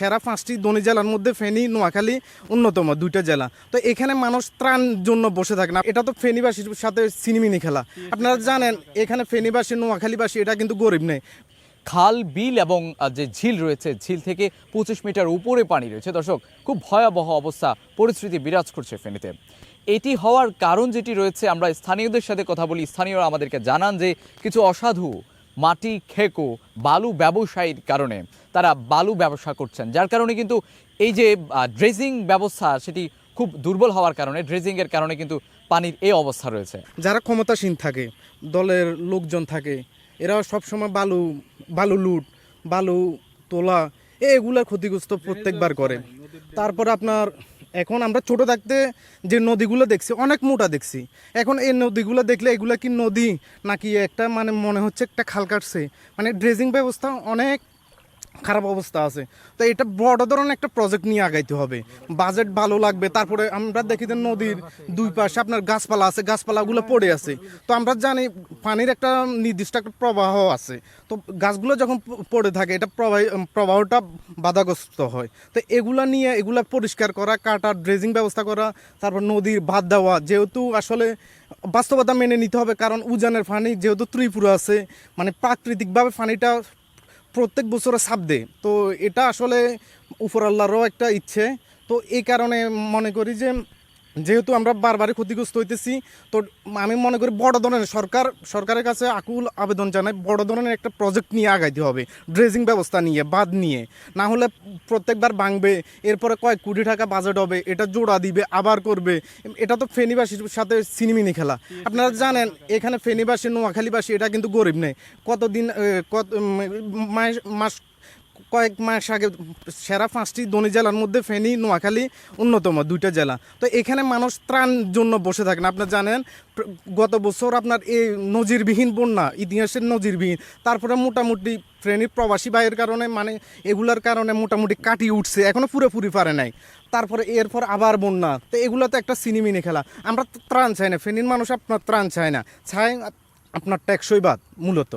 সেরা পাঁচটি ধনী জেলার মধ্যে ফেনী, নোয়াখালী অন্যতম দুইটা জেলা। তো এখানে মানুষ ত্রাণ জন্য বসে থাকে না। এটা তো ফেনীবাসীর সাথে সিনেমিনি খেলা। আপনারা জানেন, এখানে ফেনীবাসী, নোয়াখালীবাসী, এটা কিন্তু গরিব নেই। খাল, বিল এবং যে ঝিল রয়েছে, ঝিল থেকে পঁচিশ মিটার উপরে পানি রয়েছে। দর্শক, খুব ভয়াবহ অবস্থা, পরিস্থিতি বিরাজ করছে ফেনীতে। এটি হওয়ার কারণ যেটি রয়েছে, আমরা স্থানীয়দের সাথে কথা বলি। স্থানীয়রা আমাদেরকে জানান যে, কিছু অসাধু মাটি, খেকো, বালু ব্যবসায়ীর কারণে তারা বালু ব্যবসা করছেন। যার কারণে কিন্তু এই যে ড্রেজিং ব্যবস্থা সেটি খুব দুর্বল হওয়ার কারণে ড্রেজিংয়ের কারণে কিন্তু পানির এই অবস্থা রয়েছে। যারা ক্ষমতাসীন থাকে, দলের লোকজন থাকে, এরা সবসময় বালু বালু লুট, বালু তোলা, এগুলার ক্ষতিগ্রস্ত প্রত্যেকবার করে। তারপর আপনার এখন আমরা ছোট থাকতে যে নদীগুলো দেখছি, অনেক মোটা দেখছি। এখন এই নদীগুলো দেখলে এগুলো কি নদী নাকি একটা মানে মনে হচ্ছে একটা খাল কাটছে। মানে ড্রেজিং ব্যবস্থা অনেক খারাপ অবস্থা আছে। তো এটা বড় ধরনের একটা প্রজেক্ট নিয়ে আগাইতে হবে। বাজেট ভালো লাগবে, তারপরে আমরা দেখি যে নদীর দুই পাশে আপনার গাছপালা আছে, গাছপালাগুলো পড়ে আছে। তো আমরা জানি পানির একটা নির্দিষ্ট একটা প্রবাহ আছে। তো গাছগুলো যখন পড়ে থাকে, এটা প্রবাহ, প্রবাহটা বাধাগ্রস্ত হয়। তো এগুলা নিয়ে, এগুলা পরিষ্কার করা, কাটা ড্রেজিং ব্যবস্থা করা, তারপর নদীর বাদ দেওয়া, যেহেতু আসলে বাস্তবতা মেনে নিতে হবে। কারণ উজানের পানি যেহেতু ত্রিপুরা আছে মানে প্রাকৃতিকভাবে পানিটা প্রত্যেক বছরে সাপ দেয়। তো এটা আসলে উপর আল্লাহরও একটা ইচ্ছে। তো এই কারণে মনে করি যে যেহেতু আমরা বারবারই ক্ষতিগ্রস্ত হইতেছি, তো আমি মনে করি বড় ধরনের সরকার, সরকারের কাছে আকুল আবেদন জানাই, বড় ধরনের একটা প্রজেক্ট নিয়ে আগাইতে হবে ড্রেজিং ব্যবস্থা নিয়ে বাদ নিয়ে। না হলে প্রত্যেকবার ভাঙবে, এরপরে কয়েক কোটি টাকা বাজেট হবে, এটা জোড়া দিবে, আবার করবে। এটা তো ফেনীবাসীর সাথে সিনেমিনি খেলা। আপনারা জানেন, এখানে ফেনীবাসী, নোয়াখালীবাসী, এটা কিন্তু গরিব নেই। কতদিন কত মাস কয়েক মাস আগে সেরা পাঁচটি ধনী জেলার মধ্যে ফেনী, নোয়াখালী, অন্যতম দুইটা জেলা। তো এখানে মানুষ ত্রাণ জন্য বসে থাকেন। আপনার জানেন গত বছর আপনার এই নজিরবিহীন বন্যা, ইতিহাসের নজিরবিহীন, তারপরে মোটামুটি ফ্রেনির প্রবাসী ভাইয়ের কারণে মানে এগুলার কারণে মোটামুটি কাটিয়ে উঠছে এখনও পুরোপুরি পারে নাই। তারপরে এরপর আবার বন্যা, তো এগুলো তো একটা সিনেমিনি খেলা। আমরা ত্রাণ চাই না, ফেনীর মানুষ আপনার ত্রাণ চায় না। চায় আপনার টেকসই বাদ, মূলত।